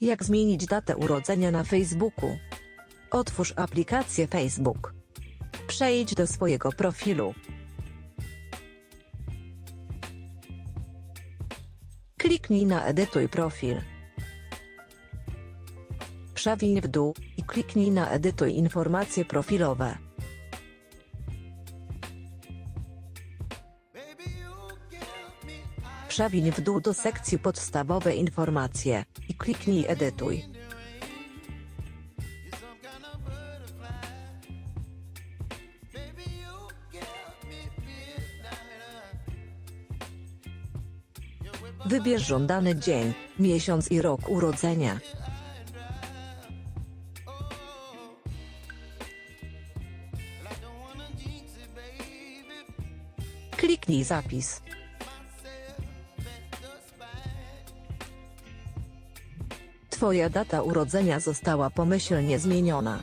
Jak zmienić datę urodzenia na Facebooku? Otwórz aplikację Facebook. Przejdź do swojego profilu. Kliknij na Edytuj profil. Przewiń w dół i kliknij na Edytuj informacje profilowe. Przewiń w dół do sekcji podstawowe informacje i kliknij Edytuj. Wybierz żądany dzień, miesiąc i rok urodzenia. Kliknij zapis. Twoja data urodzenia została pomyślnie zmieniona.